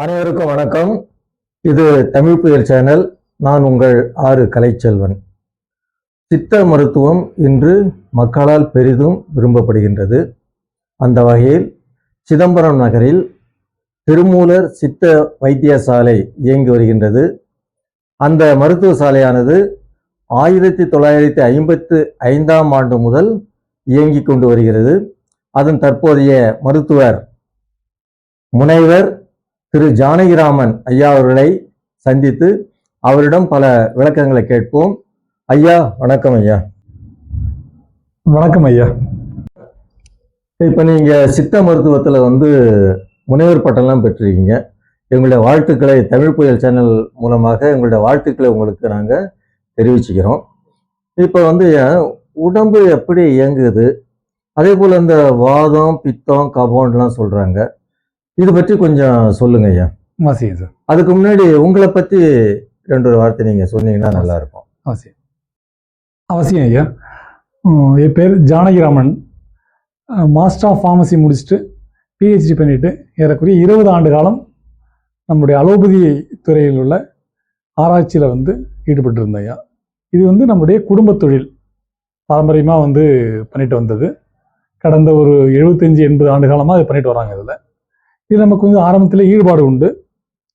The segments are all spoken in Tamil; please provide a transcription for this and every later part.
அனைவருக்கும் வணக்கம். இது தமிழ் புயல் சேனல். நான் உங்கள் ஆறு கலைச்செல்வன். சித்த மருத்துவம் இன்று மக்களால் பெரிதும் விரும்பப்படுகின்றது. அந்த வகையில் சிதம்பரம் நகரில் திருமூலர் சித்த வைத்தியசாலை இயங்கி வருகின்றது. அந்த மருத்துவ சாலையானது ஆயிரத்தி தொள்ளாயிரத்தி ஐம்பத்து ஐந்தாம் ஆண்டு முதல் இயங்கிக் கொண்டு வருகிறது. அதன் தற்போதைய மருத்துவர் முனைவர் திரு ஜானகிராமன் ஐயா அவர்களை சந்தித்து அவரிடம் பல விளக்கங்களை கேட்போம். ஐயா வணக்கம் ஐயா. வணக்கம் ஐயா. இப்போ நீங்க சித்த மருத்துவத்துல வந்து முனைவர் பட்டம்லாம் பெற்றிருக்கீங்க. எங்களுடைய வாழ்த்துக்களை தமிழ் புயல் சேனல் மூலமாக எங்களுடைய வாழ்த்துக்களை உங்களுக்கு நாங்கள் தெரிவிச்சுக்கிறோம். இப்போ வந்து உடம்பு எப்படி இயங்குது? அதே போல் இந்த வாதம் பித்தம் கபம்லாம் சொல்றாங்க. இது பற்றி கொஞ்சம் சொல்லுங்க ஐயா. அவசியம் சார். அதுக்கு முன்னாடி உங்களை பத்தி ரெண்டு ஒரு வார்த்தை நீங்க சொன்னீங்கன்னா நல்லா இருக்கும். அவசியம் அவசியம் ஐயா. என் பேர் ஜானகிராமன். மாஸ்டர் ஆஃப் ஃபார்மசி முடிச்சுட்டு பிஹெச்டி பண்ணிட்டு ஏறக்குறைய இருபது ஆண்டு காலம் நம்முடைய அலோபதி துறையில் உள்ள ஆராய்ச்சியில் வந்து ஈடுபட்டு இருந்தேன் ஐயா. இது வந்து நம்முடைய குடும்பத் தொழில் பாரம்பரியமாக வந்து பண்ணிட்டு வந்தது. கடந்த ஒரு எழுபத்தஞ்சி எண்பது ஆண்டு காலமாக இது பண்ணிட்டு வராங்க இதில். இது நமக்கு கொஞ்சம் ஆரம்பத்தில் ஈடுபாடு உண்டு.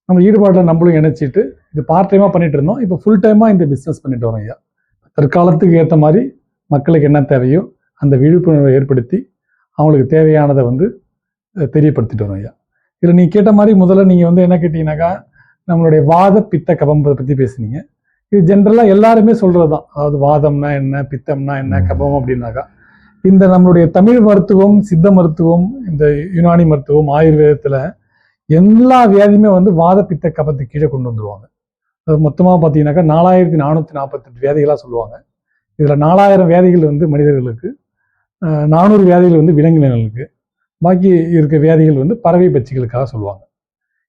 நம்ம ஈடுபாட்டில் நம்மளும் இணைச்சிட்டு இது பார்ட் டைமாக பண்ணிட்டு இருந்தோம். இப்போ ஃபுல் டைமாக இந்த பிஸ்னஸ் பண்ணிட்டு வரோம் ஐயா. தற்காலத்துக்கு ஏற்ற மாதிரி மக்களுக்கு என்ன தேவையோ அந்த விழிப்புணர்வை ஏற்படுத்தி அவங்களுக்கு தேவையானதை வந்து தெரியப்படுத்திட்டு வரோம் ஐயா. இதில் நீங்கள் கேட்ட மாதிரி முதல்ல நீங்கள் வந்து என்ன கேட்டீங்கன்னாக்கா நம்மளுடைய வாத பித்த கபம் பற்றி பேசுனீங்க. இது ஜென்ரலாக எல்லாருமே சொல்கிறது தான் அதாவது வாதம்னா என்ன பித்தம்னா என்ன. கபம் அப்படின்னாக்கா இந்த நம்மளுடைய தமிழ் மருத்துவம் சித்த மருத்துவம் இந்த யுனானி மருத்துவம் ஆயுர்வேதத்தில் எல்லா வியாதியுமே வந்து வாத பித்த கபத்து கீழே கொண்டு வந்துருவாங்க. மொத்தமாக பார்த்தீங்கன்னாக்கா நாலாயிரத்தி நானூற்றி நாற்பத்தெட்டு வியாதிகளாக சொல்லுவாங்க. இதில் நாலாயிரம் வியாதிகள் வந்து மனிதர்களுக்கு நானூறு வியாதிகள் வந்து விலங்கினங்களுக்கு பாக்கி இருக்க வியாதிகள் வந்து பறவை பட்சிகளுக்காக சொல்லுவாங்க.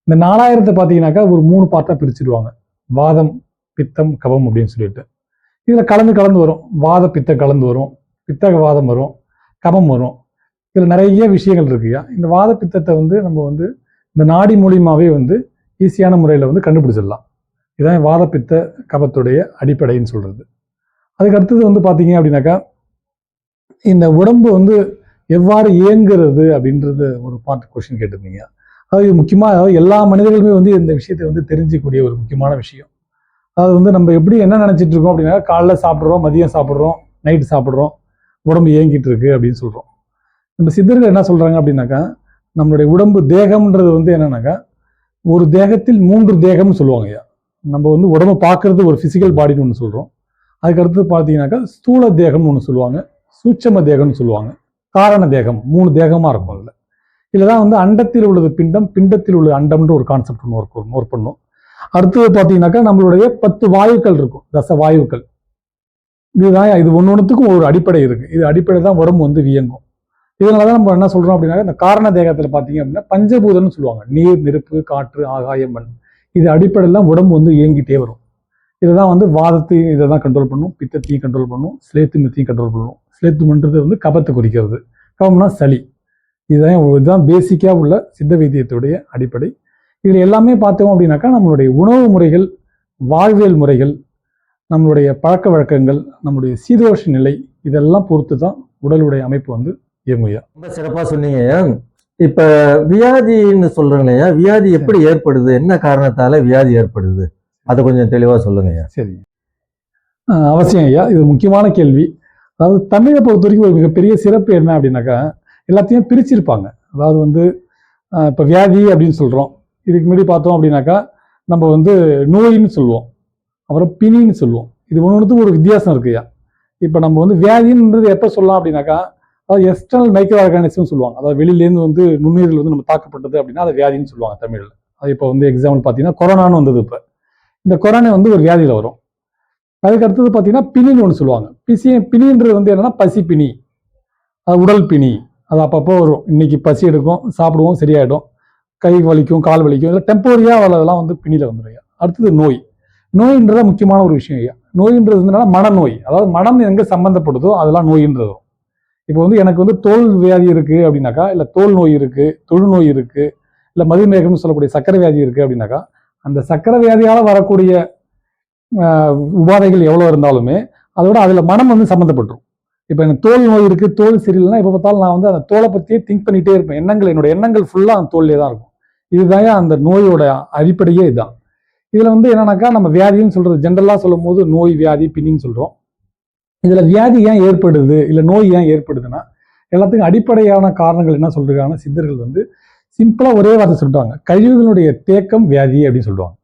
இந்த நாலாயிரத்தை பார்த்தீங்கன்னாக்கா ஒரு மூணு பார்ட்டாக பிரிச்சிடுவாங்க வாதம் பித்தம் கபம் அப்படின்னு சொல்லிட்டு. இதில் கலந்து கலந்து வரும். வாத பித்தம் கலந்து வரும். பித்தக வாதம் வரும் கபம் வரும். இதில் நிறைய விஷயங்கள் இருக்குயா இந்த வாத பித்தத்தை வந்து நம்ம வந்து இந்த நாடி மூலியமாகவே வந்து ஈஸியான முறையில் வந்து கண்டுபிடிச்சிடலாம். இதுதான் வாதப்பித்த கபத்துடைய அடிப்படைன்னு சொல்கிறது அதுக்கு அடுத்தது வந்து பார்த்தீங்க அப்படின்னாக்கா இந்த உடம்பு வந்து எவ்வாறு இயங்குறது அப்படின்றது ஒரு பார்ட் கொஷின் கேட்டிருந்தீங்க. அதாவது முக்கியமாக அதாவது எல்லா மனிதர்களுமே வந்து இந்த விஷயத்தை வந்து தெரிஞ்சிக்கூடிய ஒரு முக்கியமான விஷயம். அதாவது வந்து நம்ம எப்படி என்ன நினச்சிட்டு இருக்கோம் அப்படின்னா காலைல சாப்பிட்றோம் மதியம் சாப்பிட்றோம் நைட்டு சாப்பிட்றோம். உடம்பு இயங்கிட்டு இருக்கு அப்படின்னு சொல்கிறோம் நம்ம சித்தர்கள் என்ன சொல்கிறாங்க அப்படின்னாக்கா நம்மளுடைய உடம்பு தேகம்ன்றது வந்து என்னன்னாக்கா ஒரு தேகத்தில் மூன்று தேகம்னு சொல்லுவாங்க ஐயா. நம்ம வந்து உடம்பு பார்க்கறது ஒரு ஃபிசிக்கல் பாடின்னு ஒன்று சொல்கிறோம் அதுக்கடுத்து பார்த்தீங்கன்னாக்கா ஸ்தூல தேகம்னு ஒன்று சொல்லுவாங்க சூட்சம தேகம்னு சொல்லுவாங்க. காரண தேகம் மூணு தேகமாக இருக்கும் அதில். இதில் தான் வந்து அண்டத்தில் உள்ளது பிண்டம் பிண்டத்தில் உள்ளது அண்டம்ன்ற ஒரு கான்செப்ட் ஒன்று ஒர்க் ஒர்க் பண்ணும். அடுத்தது பார்த்தீங்கன்னாக்கா நம்மளுடைய பத்து வாயுக்கள் இருக்கும் தச வாயுக்கள். இதுதான் இது ஒன்று ஒன்றுத்துக்கும் ஒரு அடிப்படை இருக்குது இது அடிப்படை தான் உடம்பு வந்து வியங்கும். இதனால தான் நம்ம என்ன சொல்கிறோம் அப்படின்னா இந்த காரண தேகத்தில் பார்த்தீங்க அப்படின்னா பஞ்சபூதம்னு சொல்லுவாங்க. நீர் நெருப்பு காற்று ஆகாயம் மண். இது அடிப்படையில் தான் உடம்பு வந்து இயங்கிட்டே வரும். இதுதான் வந்து வாதத்தையும் இதை தான் கண்ட்ரோல் பண்ணும். பித்தத்தையும் கண்ட்ரோல் பண்ணும். ஸ்லேத்து மித்தையும் கண்ட்ரோல் பண்ணும். ஸ்லேத்துமன்றது வந்து கபத்தை குறிக்கிறது. கபம்னா சளி. இதுதான் இதுதான் பேசிக்காக உள்ள சித்த வைத்தியத்துடைய அடிப்படை. இதில் எல்லாமே பார்த்தோம் அப்படின்னாக்கா நம்மளுடைய உணவு முறைகள் வாழ்வியல் முறைகள் நம்மளுடைய பழக்க வழக்கங்கள் நம்மளுடைய சீதோஷ நிலை இதெல்லாம் பொறுத்து தான் உடலுடைய அமைப்பு வந்து இயங்குயா ரொம்ப சிறப்பா சொன்னீங்க இப்ப வியாதின்னு சொல்றீங்களா வியாதி எப்படி ஏற்படுது? என்ன காரணத்தால வியாதி ஏற்படுது? அதை கொஞ்சம் தெளிவா சொல்லுங்க அஹ் அவசியம் ஐயா இது முக்கியமான கேள்வி. அதாவது தமிழை பொறுத்த வரைக்கும் ஒரு மிகப்பெரிய சிறப்பு என்ன அப்படின்னாக்கா எல்லாத்தையும் பிரிச்சிருப்பாங்க. அதாவது வந்து இப்போ வியாதி அப்படின்னு சொல்கிறோம் இதுக்கு முன்னாடி பார்த்தோம் அப்படின்னாக்கா நம்ம வந்து நோயின்னு சொல்லுவோம் அப்புறம் பிணின்னு சொல்லுவோம். இது ஒன்று ஒன்றுத்துக்கும் ஒரு வித்தியாசம் இருக்குயா இப்போ நம்ம வந்து வியாதின்றது எப்போ சொல்லலாம் அப்படின்னாக்கா அதாவது எக்ஸ்டர்னல் மைக்ரோ ஆர்கானிசம் சொல்லுவாங்க. அதாவது வெளியிலேருந்து வந்து நுண்ணுயிர்கள் வந்து நம்ம தாக்கப்பட்டது அப்படின்னா அதை வியாதின்னு சொல்லுவாங்க தமிழில். அது இப்போ வந்து எக்ஸாம்பிள் பார்த்தீங்கன்னா கொரோனான்னு வந்தது இப்போ. இந்த கொரோனா வந்து ஒரு வியாதியில் வரும். அதுக்கு அடுத்தது பார்த்தீங்கன்னா பிணின்னு ஒன்று சொல்லுவாங்க. பிசி பிணின்றது வந்து என்னன்னா பசி பிணி. அது உடல் பிணி. அது அப்பப்போ வரும். இன்னைக்கு பசி எடுக்கும் சாப்பிடுவோம் சரியாயிடும். கை வலிக்கும் கால் வலிக்கும் இல்லை டெம்பரரியாக வரதெல்லாம் வந்து பிணியில் வந்துடும் அடுத்தது நோய். நோயின்றதான் முக்கியமான ஒரு விஷயம் ஐயா. நோயின்றது என்னன்னா மனநோய். அதாவது மனம் எங்கே சம்மந்தப்படுதோ அதெல்லாம் நோயின்றதும் இப்போ வந்து எனக்கு வந்து தோல் வியாதி இருக்குது அப்படின்னாக்கா இல்லை தோல் நோய் இருக்குது தொழுநோய் இருக்குது இல்லை மதுமேகம்னு சொல்லக்கூடிய சக்கரை வியாதி இருக்குது அப்படின்னாக்கா அந்த சக்கரை வியாதியால் வரக்கூடிய உபாதைகள் எவ்வளோ இருந்தாலுமே அதோட அதில் மனம் வந்து சம்மந்தப்பட்டுரும் இப்போ எனக்கு தோல் நோய் இருக்குது தோல் சரியில்லைன்னா எப்போ பார்த்தாலும் நான் வந்து அந்த தோலை பற்றியே திங்க் பண்ணிகிட்டே இருப்பேன். எண்ணங்கள் என்னோட எண்ணங்கள் ஃபுல்லாக அந்த தோல்லே தான் இருக்கும். இதுதான் அந்த நோயோட அடிப்படையே இதுதான். இதில் வந்து என்னன்னாக்கா நம்ம வியாதின்னு சொல்கிறது ஜென்ரலாக சொல்லும் போது நோய் வியாதி பின்னின்னு சொல்கிறோம் இதில் வியாதி ஏன் ஏற்படுது இல்லை நோய் ஏன் ஏற்படுதுன்னா எல்லாத்துக்கும் அடிப்படையான காரணங்கள் என்ன சொல்கிறாங்கன்னா சித்தர்கள் வந்து சிம்பிளாக ஒரே வார்த்தை சொல்லிட்டாங்க. கழிவுகளுடைய தேக்கம் வியாதி அப்படின்னு சொல்லுவாங்க.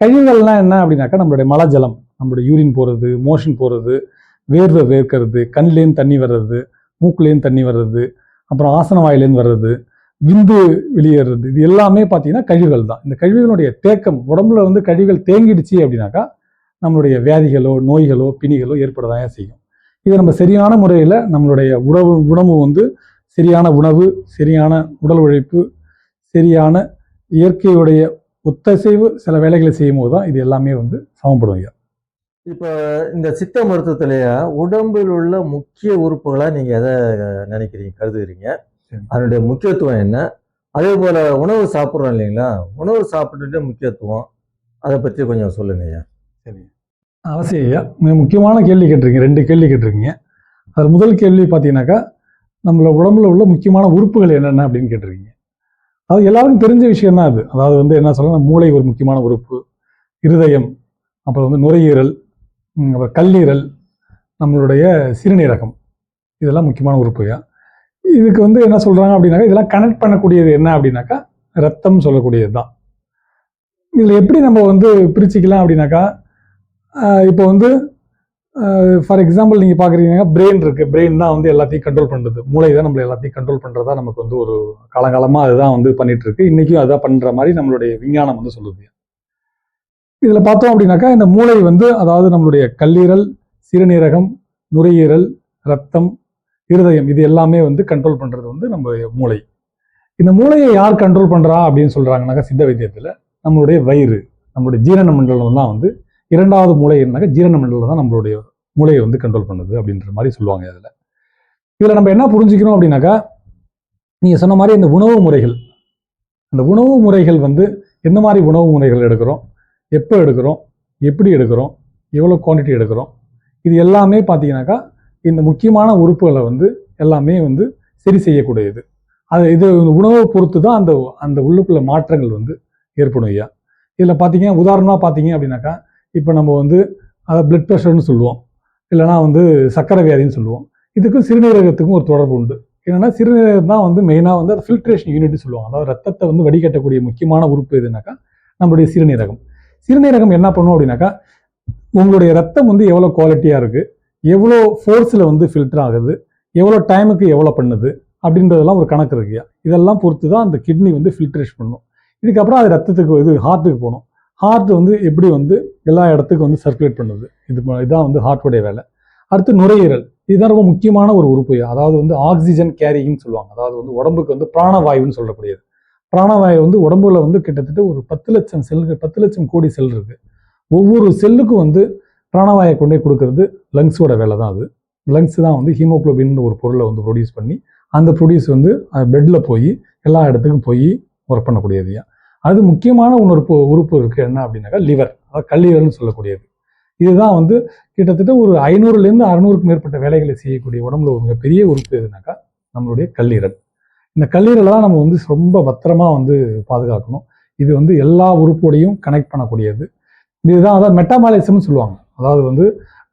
கழிவுகள்லாம் என்ன அப்படின்னாக்கா நம்மளுடைய மலஜலம் நம்மளுடைய யூரின் போகிறது மோஷன் போகிறது வேர்வை வேர்க்கிறது கண்லேருந்து தண்ணி வர்றது மூக்குலேருந்து தண்ணி வர்றது அப்புறம் ஆசன வாயிலேருந்து வர்றது விந்து வெளியேறது இது எல்லாமே பார்த்தீங்கன்னா கழிவுகள் தான். இந்த கழிவுகளுடைய தேக்கம் உடம்புல வந்து கழிவுகள் தேங்கிடுச்சு அப்படின்னாக்கா நம்மளுடைய வியாதிகளோ நோய்களோ பிணிகளோ ஏற்படதான் செய்யும். இதை நம்ம சரியான முறையில் நம்மளுடைய உணவு உணவு வந்து சரியான உணவு சரியான உடல் உழைப்பு சரியான இயற்கையுடைய ஒத்தசைவு சில வேலைகளை செய்யும் போது தான் இது எல்லாமே வந்து சமப்படும் ஐயா இப்போ இந்த சித்த மருத்துவத்திலேயே உடம்பில் உள்ள முக்கிய உறுப்புகளாக நீங்கள் எதை நினைக்கிறீங்க கருதுகிறீங்க? அதனுடைய முக்கியத்துவம் என்ன? அதே போல உணவு சாப்பிட்றோம் இல்லைங்களா? உணவு சாப்பிட்டுட்டு முக்கியத்துவம். அதை பற்றி கொஞ்சம் சொல்லுங்க ஐயா. சரி. அவசியம் ஐயா மிக முக்கியமான கேள்வி கேட்டிருக்கீங்க. ரெண்டு கேள்வி கேட்டிருக்கீங்க. அதில் முதல் கேள்வி பார்த்தீங்கன்னாக்கா நம்மள உடம்புல உள்ள முக்கியமான உறுப்புகள் என்னென்ன அப்படின்னு கேட்டிருக்கீங்க. அது எல்லாருக்கும் தெரிஞ்ச விஷயம் தான் அது. அதாவது வந்து என்ன சொல்லலாம் மூளை ஒரு முக்கியமான உறுப்பு. இருதயம் அப்புறம் வந்து நுரையீரல் அப்புறம் கல்லீரல் நம்மளுடைய சிறுநீரகம். இதெல்லாம் முக்கியமான உறுப்புயா இதுக்கு வந்து என்ன சொல்கிறாங்க அப்படின்னாக்கா இதெல்லாம் கனெக்ட் பண்ணக்கூடியது என்ன அப்படின்னாக்கா ரத்தம் சொல்லக்கூடியது தான் இதில் எப்படி நம்ம வந்து பிரிச்சுக்கலாம் அப்படின்னாக்கா இப்போ வந்து ஃபார் எக்ஸாம்பிள் நீங்கள் பார்க்குறீங்கன்னா பிரெயின் இருக்குது பிரெயின் தான் வந்து எல்லாத்தையும் கண்ட்ரோல் பண்ணுறது மூளை தான் நம்மளை எல்லாத்தையும் கண்ட்ரோல் பண்ணுறதா நமக்கு வந்து ஒரு காலங்காலமாக அதுதான் வந்து பண்ணிகிட்ருக்கு இன்றைக்கும் அதான் பண்ணுற மாதிரி நம்மளுடைய விஞ்ஞானம் வந்து சொல்லுது. இதில் பார்த்தோம் அப்படின்னாக்கா இந்த மூளை வந்து அதாவது நம்மளுடைய கல்லீரல் சிறுநீரகம் நுரையீரல் ரத்தம் இருதயம் இது எல்லாமே வந்து கண்ட்ரோல் பண்ணுறது வந்து நம்ம மூளை. இந்த மூளையை யார் கண்ட்ரோல் பண்ணுறா அப்படின்னு சொல்கிறாங்கனாக்கா சித்த வைத்தியத்தில் நம்மளுடைய வயிறு நம்மளுடைய ஜீரண மண்டலம் தான் வந்து இரண்டாவது மூளை என்னக்கா ஜீரண மண்டலம் தான் நம்மளுடைய மூளையை வந்து கண்ட்ரோல் பண்ணுது அப்படின்ற மாதிரி சொல்லுவாங்க அதில் இதில் நம்ம என்ன புரிஞ்சுக்கணும் அப்படின்னாக்கா நீங்கள் சொன்ன மாதிரி இந்த உணவு முறைகள் அந்த உணவு முறைகள் வந்து எந்த மாதிரி உணவு முறைகள் எடுக்கிறோம்? எப்போ எடுக்கிறோம்? எப்படி எடுக்கிறோம்? எவ்வளோ குவான்டிட்டி எடுக்கிறோம்? இது எல்லாமே பார்த்தீங்கன்னாக்கா இந்த முக்கியமான உறுப்புகளை வந்து எல்லாமே வந்து சரி செய்யக்கூடியது. அது இது உணவை பொறுத்து தான் அந்த அந்த உள்ளுக்குள்ள மாற்றங்கள் வந்து ஏற்படும் ஐயா. இதில் பார்த்தீங்கன்னா உதாரணமாக பார்த்தீங்க அப்படின்னாக்கா இப்போ நம்ம வந்து அதை பிளட் ப்ரெஷர்னு சொல்லுவோம். இல்லைனா வந்து சக்கரை வியாதின்னு சொல்லுவோம். இதுக்கும் சிறுநீரகத்துக்கும் ஒரு தொடர்பு உண்டு. என்னன்னா சிறுநீரகம் தான் வந்து மெயினாக வந்து அது ஃபில்ட்ரேஷன் யூனிட் சொல்லுவாங்க. அதாவது ரத்தத்தை வந்து வடிகட்டக்கூடிய முக்கியமான உறுப்பு எதுனாக்கா நம்மளுடைய சிறுநீரகம். சிறுநீரகம் என்ன பண்ணும் அப்படின்னாக்கா உங்களுடைய ரத்தம் வந்து எவ்வளோ குவாலிட்டியாக இருக்குது எவ்வளோ ஃபோர்ஸில் வந்து ஃபில்டர் ஆகுது எவ்வளோ டைமுக்கு எவ்வளோ பண்ணுது அப்படின்றதெல்லாம் ஒரு கணக்கு இருக்குயா இதெல்லாம் பொறுத்து தான் அந்த கிட்னி வந்து ஃபில்ட்ரேஷ் பண்ணும். இதுக்கப்புறம் அது ரத்தத்துக்கு இது ஹார்ட்டுக்கு போகணும். ஹார்ட் வந்து எப்படி வந்து எல்லா இடத்துக்கும் வந்து சர்க்குலேட் பண்ணுது. இது இதான் வந்து ஹார்ட்டுடைய வேலை. அடுத்து நுரையீரல். இதுதான் ரொம்ப முக்கியமான ஒரு உறுப்பு. அதாவது வந்து ஆக்சிஜன் கேரிங்னு சொல்லுவாங்க. அதாவது வந்து உடம்புக்கு வந்து பிராணவாயுன்னு சொல்லக்கூடியது. பிராணவாயு வந்து உடம்புல வந்து கிட்டத்தட்ட ஒரு பத்து லட்சம் செல்கள் பத்து லட்சம் கோடி செல் இருக்கு. ஒவ்வொரு செல்லுக்கும் வந்து பிராணவாயை கொண்டே கொடுக்கறது லங்ஸோட வேலை தான் அது. லங்ஸ் தான் வந்து ஹீமோகுளோபின் ஒரு பொருளை வந்து ப்ரொடியூஸ் பண்ணி அந்த ப்ரொடியூஸ் வந்து பெட்டில் போய் எல்லா இடத்துக்கும் போய் ஒர்க் பண்ணக்கூடியதுயா அது முக்கியமான உணர்ப்பு உறுப்பு இருக்குது என்ன அப்படின்னாக்கா லிவர் அதாவது கல்லீரல்னு சொல்லக்கூடியது. இதுதான் வந்து கிட்டத்தட்ட ஒரு ஐநூறுலேருந்து அறநூறுக்கு மேற்பட்ட வேலைகளை செய்யக்கூடிய உடம்புல ஒரு மிகப்பெரிய உறுப்பு எதுனாக்கா நம்மளுடைய கல்லீரல் இந்த கல்லீரலை தான் நம்ம வந்து ரொம்ப பத்திரமா வந்து பாதுகாக்கணும். இது வந்து எல்லா உறுப்போடையும் கனெக்ட் பண்ணக்கூடியது. இதுதான் அதாவது மெட்டாமாலிசம்னு சொல்லுவாங்க. அதாவது வந்து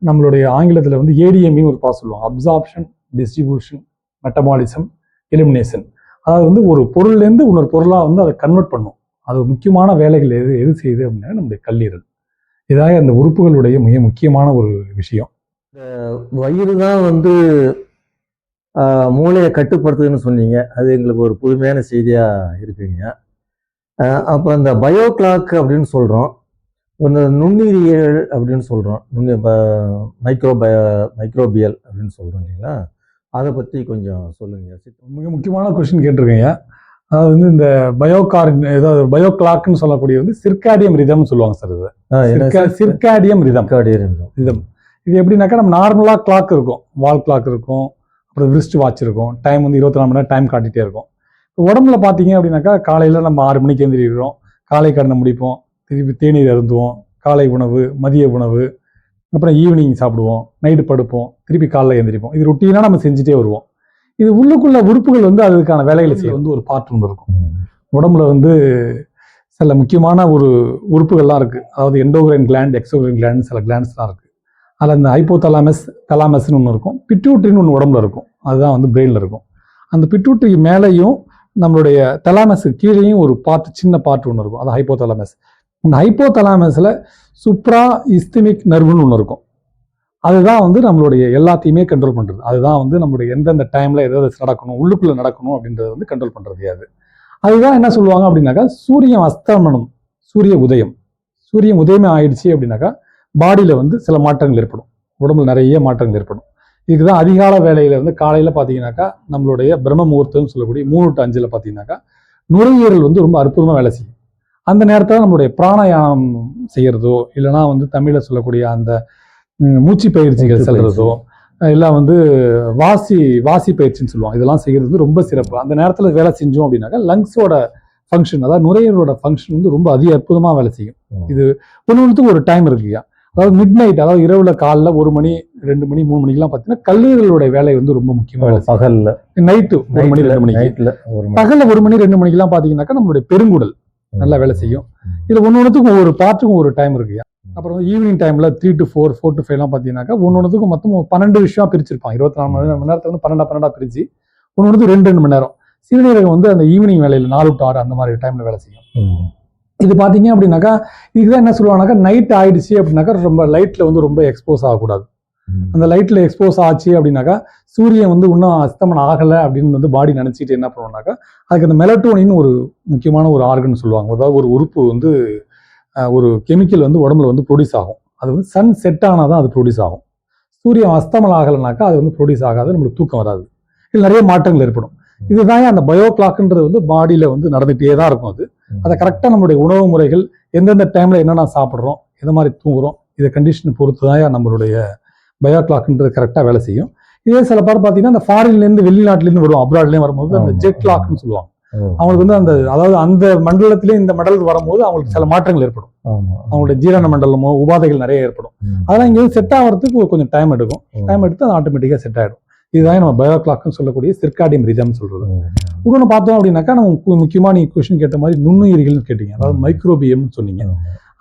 நம்மளுடைய ஆங்கிலத்தில் வந்து ஏடிஎம்மின்னு ஒரு பாஸ் சொல்லுவாங்க. அப்சார்ப்ஷன் டிஸ்ட்ரிபியூஷன் மெட்டபாலிசம் எலிமினேஷன் அதாவது வந்து ஒரு பொருள்லேருந்து இன்னொரு பொருளாக வந்து அதை கன்வெர்ட் பண்ணும். அது முக்கியமான வேலைகள் எது எது செய்யுது அப்படின்னா நம்முடைய கல்லீரல். இதாக அந்த உறுப்புகளுடைய மிக முக்கியமான ஒரு விஷயம். வயிறு தான் வந்து மூளையை கட்டுப்படுத்துதுன்னு சொன்னீங்க. அது எங்களுக்கு ஒரு புதுமையான செய்தியாக இருக்குங்க. அப்போ இந்த பயோ கிளாக் அப்படின்னு சொல்கிறோம் இந்த நுண்ணுயிரியல் அப்படின்னு சொல்றோம். நுண்ணி மைக்ரோ பய மைக்ரோபியல் அப்படின்னு சொல்றோம் இல்லைங்களா? அதை பத்தி கொஞ்சம் சொல்லுங்க. சித்த- மிக முக்கியமான கொஸ்டின் கேட்டிருக்கீங்க அதாவது வந்து இந்த பயோகார் ஏதாவது பயோ கிளாக்னு சொல்லக்கூடிய வந்து சிர்காடியம் ரிதம்னு சொல்லுவாங்க சார் இது. சிர்காடியம் ரிதம். ரிதம் இது எப்படின்னாக்கா நம்ம நார்மலாக கிளாக் இருக்கும். வால் கிளாக் இருக்கும். அப்புறம் ரிஸ்ட் வாட்ச் இருக்கும். டைம் வந்து இருபத்தி நாலு மணி நேரம் டைம் காட்டிகிட்டே இருக்கும். உடம்புல பார்த்தீங்க அப்படின்னாக்கா காலையில் நம்ம ஆறு மணிக்கு எந்திரிக்கிறோம். காலை கடனை முடிப்போம். திருப்பி தேநீர் அருந்துவோம் காலை உணவு மதிய உணவு அப்புறம் ஈவினிங் சாப்பிடுவோம் நைட்டு படுப்போம் திருப்பி காலைல எந்திரிப்போம். இது ருட்டீனாக நம்ம செஞ்சுட்டே வருவோம். இது உள்ளுக்குள்ள உறுப்புகள் வந்து அதுக்கான வேலைகளை செய்ய வந்து ஒரு பார்ட் ஒன்று இருக்கும். உடம்புல வந்து சில முக்கியமான ஒரு உறுப்புகள்லாம் இருக்குது அதாவது எண்டோகிரைன் கிளாண்ட் எக்ஸோகிரைன் கிளாண்ட் சில கிளாண்ட்ஸ்லாம் இருக்குது அதில் இந்த ஹைப்போதலாமஸ் தலாமஸ்னு ஒன்று இருக்கும். பிட்யூட்ரின்னு ஒன்று உடம்புல இருக்கும். அதுதான் வந்து பிரெயினில் இருக்கும். அந்த பிட்யூட்ரி மேலேயும் நம்மளுடைய தலாமஸுக்கு கீழேயும் ஒரு பார்ட் சின்ன பார்ட் ஒன்று இருக்கும். அது ஹைப்போதலாமஸ் இந்த ஹைப்போதலாமஸில் சுப்ரா இஸ்திமிக் நர்வுன்னு ஒன்று இருக்கும். அதுதான் வந்து நம்மளுடைய எல்லாத்தையுமே கண்ட்ரோல் பண்ணுறது அதுதான் வந்து நம்மளுடைய எந்தெந்த டைமில் எதாவது நடக்கணும் உள்ளுக்குள்ளே நடக்கணும் அப்படின்றத வந்து கண்ட்ரோல் பண்ணுறது அது. அதுதான் என்ன சொல்லுவாங்க அப்படின்னாக்கா சூரியன் அஸ்தமனம் சூரிய உதயம். சூரியன் உதயமே ஆயிடுச்சு அப்படின்னாக்கா பாடியில் வந்து சில மாற்றங்கள் ஏற்படும். உடம்புல நிறைய மாற்றங்கள் ஏற்படும். இதுக்கு தான் அதிகால வேலையில் வந்து காலையில் பார்த்தீங்கன்னாக்கா நம்மளுடைய பிரம்ம முகூர்த்தம்னு சொல்லக்கூடிய மூணு டு அஞ்சில் பார்த்தீங்கன்னாக்கா நுரையீரல் வந்து ரொம்ப அற்புதமாக வேலை செய்யும். அந்த நேரத்தில் நம்மளுடைய பிராணாயாமம் செய்கிறதோ இல்லைனா வந்து தமிழில் சொல்லக்கூடிய அந்த மூச்சு பயிற்சிகள் செல்றதோ இல்லை வந்து வாசி வாசி பயிற்சின்னு சொல்லுவாங்க. இதெல்லாம் செய்கிறது ரொம்ப சிறப்பு. அந்த நேரத்தில் வேலை செஞ்சோம் அப்படின்னாக்கா லங்ஸோட ஃபங்க்ஷன் அதாவது நுரையீரலோட ஃபங்க்ஷன் வந்து ரொம்ப அதி அற்புதமாக வேலை செய்யும். இது ஒன்று ஒரு டைம் இருக்குயா அதாவது மிட் நைட் அதாவது இரவுல காலைல ஒரு மணி ரெண்டு மணி மூணு மணிக்கெல்லாம் பார்த்தீங்கன்னா கல்லீரலோட வேலை வந்து ரொம்ப முக்கியமாக பகல்ல. நைட்டு ஒரு மணி ரெண்டு மணிக்கு மணி. பகல்ல ஒரு மணி ரெண்டு மணிக்கெல்லாம் பார்த்தீங்கன்னாக்கா நம்மளுடைய பெருங்குடல். நல்லா வேலை செய்யும். இதுல ஒன்று ஒன்றுத்துக்கும் ஒவ்வொரு பார்ட்டுக்கும் ஒரு டைம் இருக்குயா அப்புறம் ஈவினிங் டைம்ல three to four four to ஃபைவ்லாம் பார்த்தீங்கன்னாக்கா ஒன்று ஒன்றுத்துக்கும் மொத்தம் பன்னெண்டு விஷயம் பிரிச்சிருப்பான் இருபத்தி நாலு மணி மணி நேரத்துல வந்து பன்னெண்டா பன்னெண்டா பிரிச்சு ஒன்று ஒன்றுக்கு ரெண்டு ரெண்டு மணி நேரம். சிறுநீரகம் வந்து அந்த ஈவினிங் வேலையில் நாலு டு ஆறு அந்த மாதிரி டைம்ல வேலை செய்யும். இது பார்த்தீங்க அப்படின்னாக்கா இதுதான் என்ன சொல்லுவாங்கனாக்கா நைட் ஆயிடுச்சு அப்படின்னாக்கா ரொம்ப லைட்ல வந்து ரொம்ப எக்ஸ்போஸ் ஆகக்கூடாது. அந்த லைட்ல எக்ஸ்போஸ் ஆச்சு அப்படின்னாக்கா சூரியன் வந்து இன்னும் அஸ்தமனம் ஆகலை அப்படின்னு வந்து பாடி நினைச்சிட்டு என்ன பண்ணுவோம்னாக்கா அதுக்கு அந்த மெலட்டோனின்னு ஒரு முக்கியமான ஒரு ஆர்கன் சொல்லுவாங்க. அதாவது ஒரு உறுப்பு வந்து ஒரு கெமிக்கல் வந்து உடம்புல வந்து ப்ரொடியூஸ் ஆகும். அது வந்து சன் செட் ஆனால் தான் அது ப்ரொடியூஸ் ஆகும். சூரியன் அஸ்தமனம் ஆகலைனாக்கா அது வந்து ப்ரொடியூஸ் ஆகாது நம்மளுக்கு தூக்கம் வராது. இது நிறைய மாற்றங்கள் ஏற்படும். இதுதான் அந்த பயோ கிளாக்ன்றது வந்து பாடியில வந்து நடந்துகிட்டே தான் இருக்கும் அது. அதை கரெக்டாக நம்மளுடைய உணவு முறைகள் எந்தெந்த டைமில் என்னென்ன சாப்பிட்றோம் எந்த மாதிரி தூங்குறோம் இதை கண்டிஷனை பொறுத்து தான் நம்மளுடைய பயோ கிளாக்ன்றது கரெக்டாக வேலை செய்யும் இதே சில பேர் பார்த்தீங்கன்னா இந்த ஃபாரின்லேருந்து வெளிநாட்டிலேருந்து வருவோம் அப்ராட்லேயும் வரும்போது அந்த. ஜெட் கிளாக்னு சொல்லுவாங்க. அவங்களுக்கு வந்து அந்த அதாவது அந்த மண்டலத்திலே இந்த மண்டலத்து வரும்போது அவங்களுக்கு சில மாற்றங்கள் ஏற்படும். அவங்களுடைய ஜீரண மண்டலமோ உபாதைகள் நிறைய ஏற்படும். அதெல்லாம் இங்கே செட் ஆகிறதுக்கு கொஞ்சம் டைம் எடுக்கும். டைம் எடுத்து அது ஆட்டோமேட்டிக்காக செட் ஆகிடும் இதுதான் நம்ம பயோ கிளாக்னு சொல்லக்கூடிய சிற்காடியம் ரிதம் சொல்றது. இன்னொன்று பார்த்தோம் அப்படின்னாக்கா நம்ம மு- முக்கியமா நீங்க கொஸ்டின் கேட்ட மாதிரி நுண்ணுயிரிகள்னு கேட்டீங்க அதாவது மைக்ரோபியம்னு சொன்னீங்க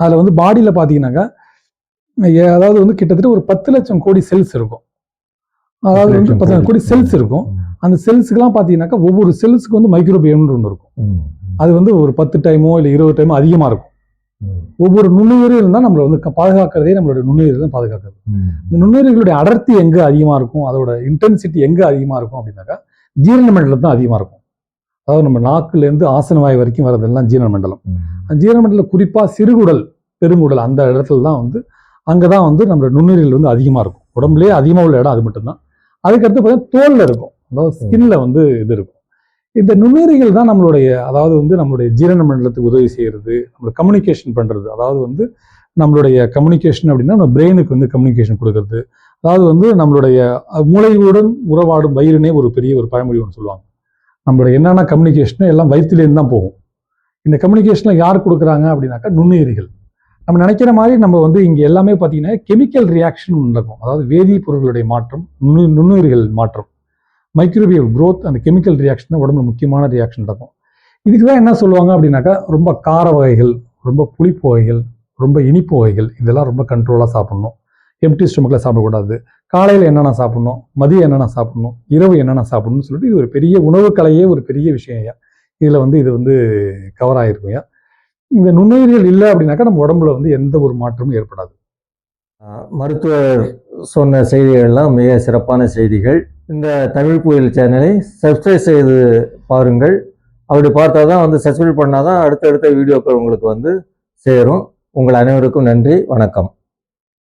அதில் வந்து பாடியில் பார்த்தீங்கன்னாக்கா அதாவது வந்து கிட்டத்தட்ட ஒரு பத்து லட்சம் கோடி செல்ஸ் இருக்கும். அதாவது வந்து பத்து லட்சம் கோடி. செல்ஸ் இருக்கும். அந்த செல்ஸுக்கெல்லாம் பார்த்தீங்கன்னா ஒவ்வொரு செல்ஸுக்கு வந்து மைக்ரோபியம்னு ஒன்று இருக்கும். அது வந்து ஒரு பத்து டைமோ இல்லை இருபது டைமோ அதிகமாக இருக்கும். ஒவ்வொரு நுண்ணுயிரிகள் தான் நம்மளை வந்து பாதுகாக்கிறதே நம்மளோட நுண்ணுயிர்கள் தான் பாதுகாக்கிறது. இந்த நுண்ணுயிர்களுடைய அடர்த்தி எங்கே அதிகமாக இருக்கும்? அதோட இன்டென்சிட்டி எங்கே அதிகமாக இருக்கும் அப்படின்னாக்கா ஜீரண மண்டலம் தான் அதிகமாக இருக்கும். அதாவது நம்ம நாக்குலேருந்து ஆசன வாய் வரைக்கும் வரதெல்லாம் ஜீரண மண்டலம். ஜீரண மண்டலம் குறிப்பாக சிறுகுடல் பெருங்குடல் அந்த இடத்துல தான் வந்து அங்கே தான் வந்து நம்மளோட நுண்ணுயிர்கள் வந்து அதிகமாக இருக்கும். உடம்புலேயே அதிகமாக உள்ள இடம் அது மட்டும்தான். அதுக்கடுத்து பார்த்தீங்கன்னா தோலில் இருக்கும். அதாவது ஸ்கின்ல வந்து இது இருக்கும். இந்த நுண்ணுயிரிகள் தான் நம்மளுடைய அதாவது வந்து நம்மளுடைய ஜீரண மண்டலத்துக்கு உதவி செய்கிறது நம்மளோட கம்யூனிகேஷன் பண்ணுறது அதாவது வந்து நம்மளுடைய கம்யூனிகேஷன் அப்படின்னா நம்ம பிரெயினுக்கு வந்து கம்யூனிகேஷன் கொடுக்கறது. அதாவது வந்து நம்மளுடைய மூளையுடன் உறவாடும் வயிறுனே ஒரு பெரிய ஒரு பழமொழி ஒன்று சொல்லுவாங்க. நம்மளுடைய என்னென்ன கம்யூனிகேஷனோ எல்லாம் வயிற்றுலேருந்து தான் போகும். இந்த கம்யூனிகேஷனில் யார் கொடுக்குறாங்க அப்படின்னாக்கா நுண்ணுயிரிகள் நம்ம நினைக்கிற மாதிரி நம்ம வந்து இங்கே எல்லாமே பார்த்தீங்கன்னா கெமிக்கல் ரியாக்ஷன் நடக்கும் அதாவது வேதிப்பொருட்களுடைய மாற்றம் நுண்ணு நுண்ணுயிர்கள் மாற்றம். மைக்ரோபியல் க்ரோத் அந்த கெமிக்கல் ரியாக்ஷன் தான் உடம்புல முக்கியமான ரியாக்ஷன் நடக்கும். இதுக்கு தான் என்ன சொல்லுவாங்க அப்படின்னாக்கா ரொம்ப கார வகைகள் ரொம்ப புளிப்பு வகைகள் ரொம்ப இனிப்பு வகைகள் இதெல்லாம் ரொம்ப கண்ட்ரோலாக சாப்பிட்ணும். எம்டி ஸ்டொமக்கில் சாப்பிடக்கூடாது. காலையில் என்னென்ன சாப்பிட்ணும்? மதியம் என்னென்ன சாப்பிட்ணும்? இரவு என்னென்ன சாப்பிட்ணும்னு சொல்லிட்டு இது ஒரு பெரிய உணவு கலையே ஒரு பெரிய விஷயம் ஐயா. இதில் வந்து இது வந்து கவர் ஆகிருக்கும் ஐயா. இந்த நுண்ணுயிர்கள் இல்லை அப்படின்னாக்கா நம்ம உடம்புல வந்து எந்த ஒரு மாற்றமும் ஏற்படாது. மருத்துவர் சொன்ன செய்திகள்லாம் மிக சிறப்பான செய்திகள். இந்த தமிழ் புயல் சேனலை சப்ஸ்கிரைப் செய்து பாருங்கள். அப்படி பார்த்தா தான் வந்து சப்ஸ்கிரைப் பண்ணால் தான் அடுத்தடுத்த வீடியோக்கள் உங்களுக்கு வந்து சேரும். உங்கள் அனைவருக்கும் நன்றி. வணக்கம்.